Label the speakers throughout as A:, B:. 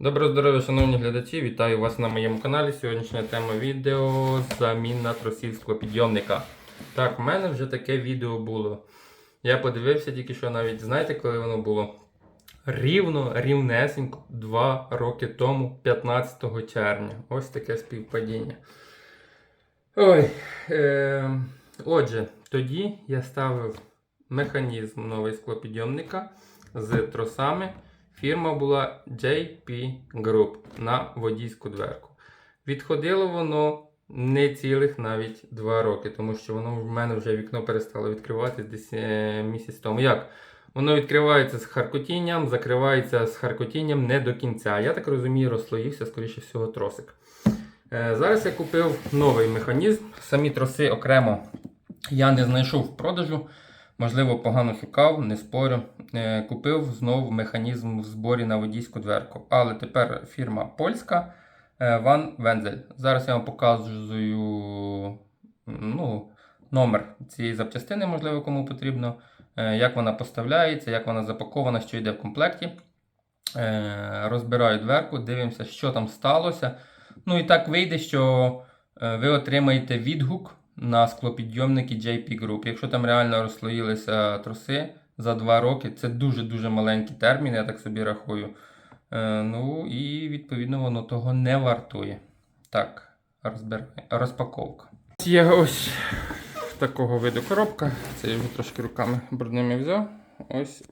A: Доброго здоров'я, шановні глядачі! Вітаю вас на моєму каналі. Сьогоднішня тема відео заміна тросів склопідйомника. Так, в мене вже таке відео було. Я подивився тільки що навіть, знаєте, коли воно було? Рівно, рівнесенько 2 роки тому, 15 червня. Ось таке співпадіння. Ой. Е, отже, тоді я ставив механізм новий склопідйомника з тросами. Фірма була JP Group на водійську дверку. Відходило воно не цілих навіть 2 роки, тому що воно в мене вже вікно перестало відкриватись десь е, місяць тому. Як? Воно відкривається з харкотінням, закривається з харкотінням не до кінця. Я так розумію, розслоївся, скоріше всього, тросик. Е, Зараз я купив новий механізм. Самі троси окремо я не знайшов в продажу. Можливо, погано шукав, не спорю. Е, Купив знову механізм в зборі на водійську дверку. Але тепер фірма польська е, Van Wenzel. Зараз я вам показую ну, номер цієї запчастини, можливо, кому потрібно, е, як вона поставляється, як вона запакована, що йде в комплекті. Е, Розбираю дверку, дивимося, що там сталося. Ну і так вийде, що е, ви отримаєте відгук на склопідйомники JP Group. Якщо там реально розслоїлися троси за 2 роки, це дуже-дуже маленький термін, я так собі рахую. Е, ну і відповідно воно того не вартує. Так, розбер... розпаковка. Є ось такого виду коробка. Це я вже трошки руками брудними взяв. Ось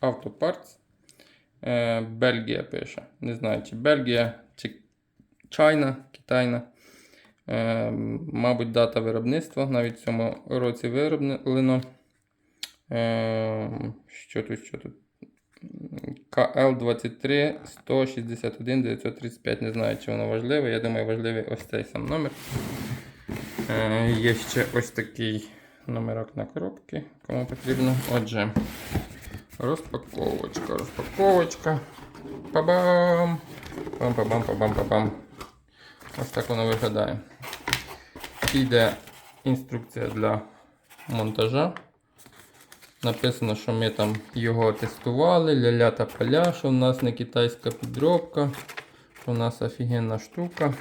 A: Auto Parts. Е, Бельгія пише. Не знаю, чи Бельгія, чи Чайна, Китайна. Е, мабуть, дата виробництва. Навіть в цьому році вироблено. Е, що тут, що тут? КЛ 23 161 935. Не знаю, чи воно важливе. Я думаю, важливий ось цей сам номер. Е, є ще ось такий номерок на коробки, кому потрібно. Отже, розпаковочка, розпаковочка. Па-бам! Пам-па-бам, па-бам, па-бам. Ось так воно виглядає. Йде інструкція для монтажа. Написано, що ми там його тестували, ля-ля та поля, що в нас не китайська підробка, що в нас офігенна штука.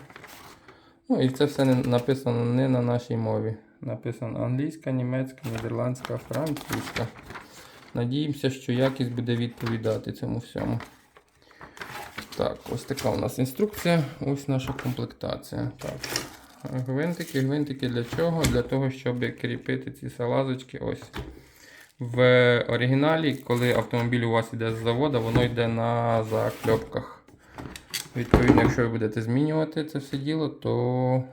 A: Ну і це все написано не на нашій мові. Написано англійська, німецька, нідерландська, французька. Надіємося, що якість буде відповідати цьому всьому. Так, ось така у нас інструкція, ось наша комплектація. Так. Гвинтики, гвинтики для чого? Для того, щоб кріпити ці салазочки. Ось. В оригіналі, коли автомобіль у вас йде з заводу, воно йде на закльопках. Відповідно, якщо ви будете змінювати це все діло, то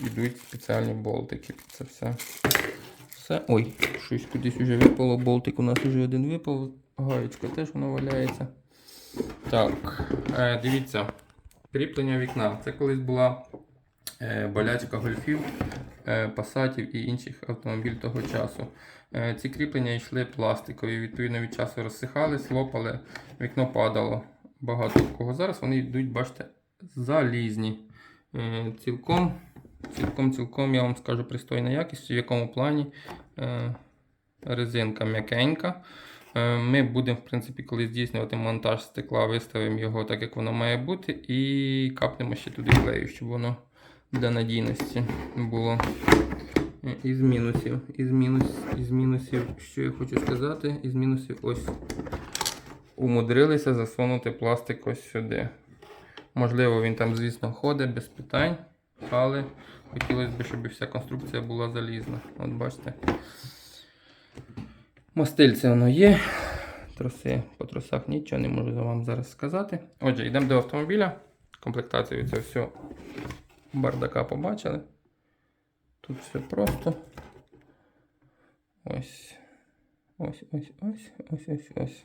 A: йдуть спеціальні болтики під це все. все. Ой, щось кудись вже випало. Болтик у нас вже один випав. Гаєчка теж воно валяється. Так, е, дивіться, кріплення вікна. Це колись була е, болячка гольфів, е, пасатів і інших автомобілів того часу. Е, ці кріплення йшли пластикові, відповідно від часу розсихались, лопали, вікно падало. Багато кого. Зараз вони йдуть, бачите, залізні. Е, цілком, цілком, цілком, я вам скажу пристойна якість, в якому плані е, резинка м'якенька. Е, Ми будемо, в принципі, коли здійснювати монтаж стекла, виставимо його так, як воно має бути, і капнемо ще туди клею, щоб воно для надійності було. Е, Із мінусів. Із, мінус, із мінусів, що я хочу сказати, із мінусів ось умудрилися засунути пластик ось сюди. Можливо, він там, звісно, ходить без питань, але хотілося б, щоб вся конструкція була залізна. От бачите. Мастильце воно є. Троси по тросах нічого не можу вам зараз сказати. Отже, йдемо до автомобіля. Комплектацію це все бардака побачили. Тут все просто. Ось. Ось, ось, ось, ось, ось, ось.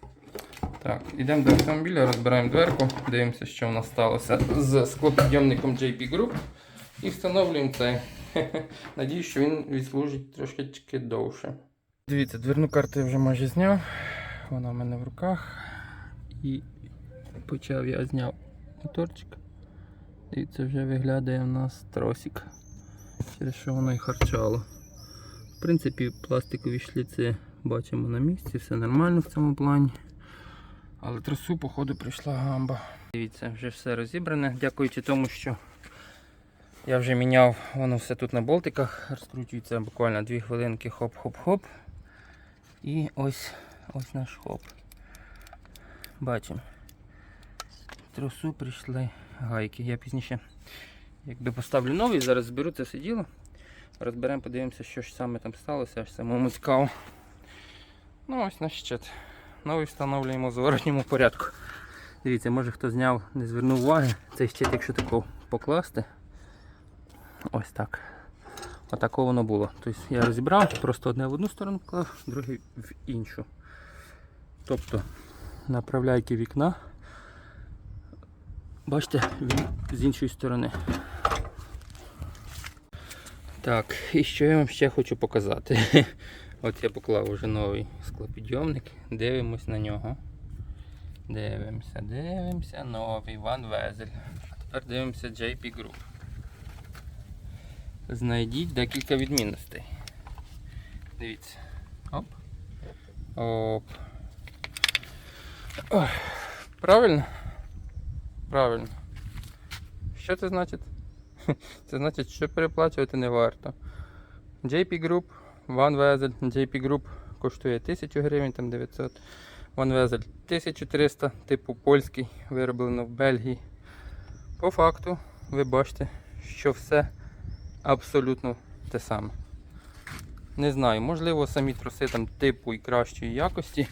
A: Так, йдемо до автомобіля, розбираємо дверку, дивимося, що в нас сталося з склопідйомником JP Group. І встановлюємо цей. Надіюсь, що він відслужить трошечки довше. Дивіться, дверну карту я вже майже зняв. Вона в мене в руках. І почав я зняв моторчик. Дивіться, вже виглядає в нас тросик. Через що воно і харчало. В принципі, пластикові шліци бачимо на місці, все нормально в цьому плані. Але тросу, походу, прийшла гамба. Дивіться, вже все розібране. Дякуючи тому, що я вже міняв, воно все тут на болтиках. Розкручується буквально 2 хвилинки, хоп-хоп-хоп. І ось ось наш хоп. Бачимо. Тросу прийшли гайки. Я пізніше якби поставлю новий, зараз зберу це все діло. Розберемо, подивимося, що ж саме там сталося, аж самому цікаво. Ну ось наш щит. Новий встановлюємо в зворотньому порядку. Дивіться, може хто зняв, не звернув уваги. Цей щит, якщо тако покласти. Ось так. Отако воно було. Тобто я розібрав, просто одне в одну сторону поклав, друге в іншу. Тобто направляйки вікна. Бачите, він з іншої сторони. Так, і що я вам ще хочу показати. От я поклав уже новий склопідйомник. Дивимось на нього. Дивимося, дивимося, новий Ван Везель. А тепер дивимося JP Group. Знайдіть декілька відмінностей. Дивіться. Оп. Оп. Ой. Правильно? Правильно. Що це значить? Це значить, що переплачувати не варто. JP Group, One JP Group коштує 1000 гривень, там 900. One Vezel 1300, типу польський, вироблено в Бельгії. По факту, ви бачите, що все абсолютно те саме. Не знаю, можливо, самі троси там типу і кращої якості.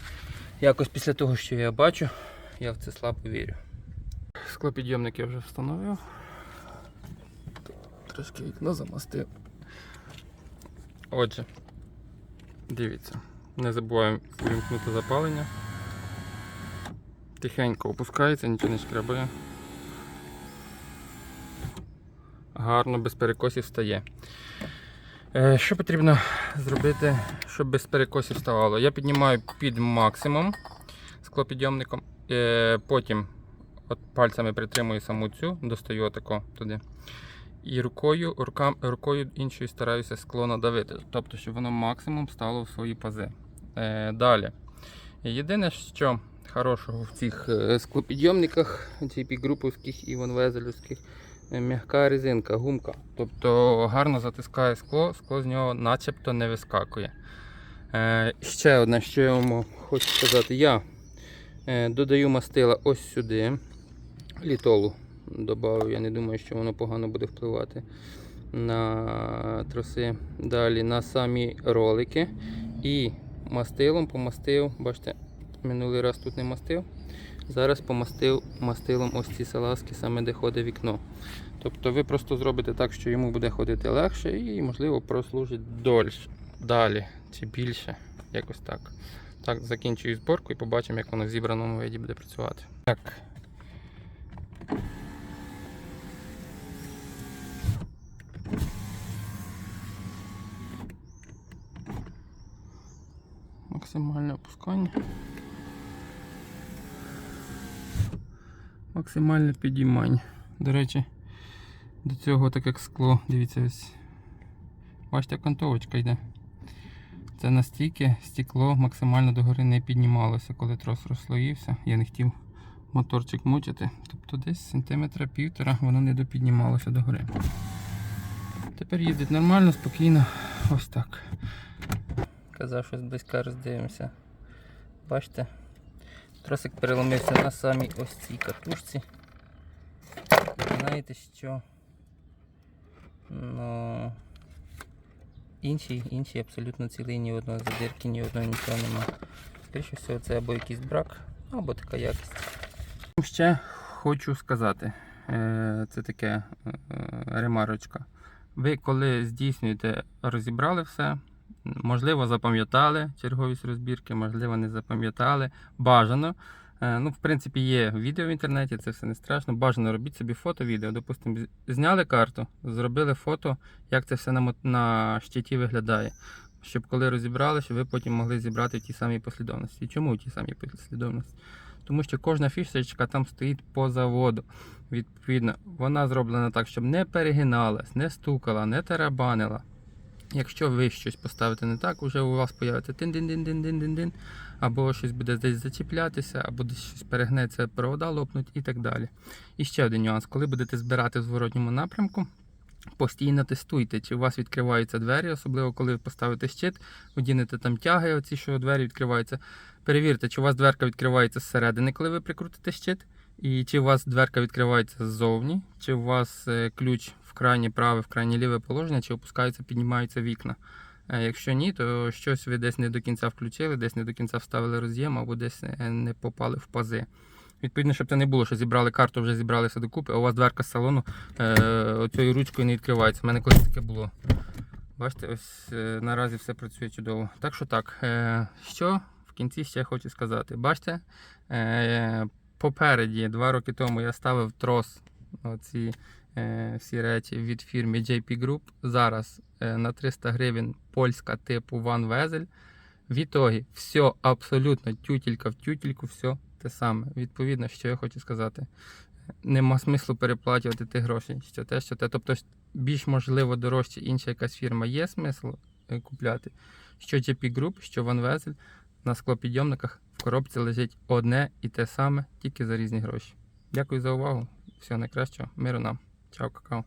A: Якось після того, що я бачу, я в це слабо вірю. Склопідйомник я вже встановив. Трошки вікно замастив. Отже, дивіться, не забуваємо вимкнути запалення. Тихенько опускається, нічого не шкрябає. Гарно, без перекосів стає. Е, Що потрібно зробити, щоб без перекосів ставало? Я піднімаю під максимум склопідйомником, е, потім от пальцями притримую саму цю, достаю отако туди. І рукою, рукам, рукою іншою стараюся скло надавити, тобто, щоб воно максимум стало в свої пази. Е, далі. Єдине, що хорошого в цих склопідйомниках, груповських і ванвезелівських, м'яка резинка, гумка. Тобто гарно затискає скло, скло з нього начебто не вискакує. Е, ще одне, що я вам хочу сказати, я е, додаю мастила ось сюди, літолу додав, я не думаю, що воно погано буде впливати на троси. Далі на самі ролики. І мастилом помастив, бачите, минулий раз тут не мастив. Зараз помастив мастилом ось ці салазки, саме де ходить вікно. Тобто ви просто зробите так, що йому буде ходити легше і, можливо, прослужить дольше, далі чи більше. Якось так. Так, закінчую зборку і побачимо, як воно в зібраному виді буде працювати. Так. Максимальне опускання. Максимальне підіймання. До речі, до цього так як скло, дивіться ось. Бачите, окантовочка йде. Це настільки стекло максимально догори не піднімалося, коли трос розслоївся. Я не хотів моторчик мучити. Тобто десь сантиметра півтора воно не допіднімалося догори. Тепер їздить нормально, спокійно. Ось так. Казав, що зблизька роздивимося. Бачите? Тросик переломився на самій ось цій катушці. Знаєте що? Ну, інший, інший абсолютно цілий, ні одного задирки, ні одного нічого нема. Скоріше всього, це або якийсь брак, або така якість. Ще хочу сказати, е, це таке е, ремарочка. Ви коли здійснюєте, розібрали все, можливо, запам'ятали черговість розбірки, можливо, не запам'ятали. Бажано. Е, Ну, в принципі, є відео в інтернеті, це все не страшно. Бажано робіть собі фото, відео. Допустимо, зняли карту, зробили фото, як це все на, на щиті виглядає. Щоб коли розібрали, щоб ви потім могли зібрати в тій самій послідовності. Чому в тій самій послідовності? Тому що кожна фішечка там стоїть по заводу. Відповідно, вона зроблена так, щоб не перегиналась, не стукала, не тарабанила. Якщо ви щось поставите не так, вже у вас появиться тин-дин-дин-дин-дин-дин-дин, або щось буде десь зачіплятися, або десь щось перегнеться, провода лопнуть і так далі. І ще один нюанс: коли будете збирати в зворотньому напрямку, постійно тестуйте, чи у вас відкриваються двері, особливо коли ви поставите щит, одінете там тяги, оці, що двері відкриваються. Перевірте, чи у вас дверка відкривається зсередини, коли ви прикрутите щит, і чи у вас дверка відкривається ззовні, чи у вас е, ключ в крайнє праве, в крайнє ліве положення, чи опускаються, піднімаються вікна. Е, Якщо ні, то щось ви десь не до кінця включили, десь не до кінця вставили роз'єм, або десь е, не попали в пази. Відповідно, щоб це не було, що зібрали карту, вже зібралися докупи, а у вас дверка з салону оцією ручкою не відкривається. У мене колись таке було. Бачите, ось наразі все працює чудово. Так що так, що в кінці ще хочу сказати. Бачите, попереді, два роки тому я ставив трос, оці е, всі речі від фірми JP Group. Зараз е, на 300 гривень польська типу Van Wezel. В ітогі все абсолютно тютілька в тютільку, все те саме. Відповідно, що я хочу сказати. Нема смислу переплачувати ті гроші, що те, що те. Тобто більш можливо дорожче інша якась фірма є смисл е, купляти. Що JP Group, що Van Wezel на склопідйомниках коробці лежить одне і те саме, тільки за різні гроші. Дякую за увагу. Всього найкращого. Миру нам. Чао, какао.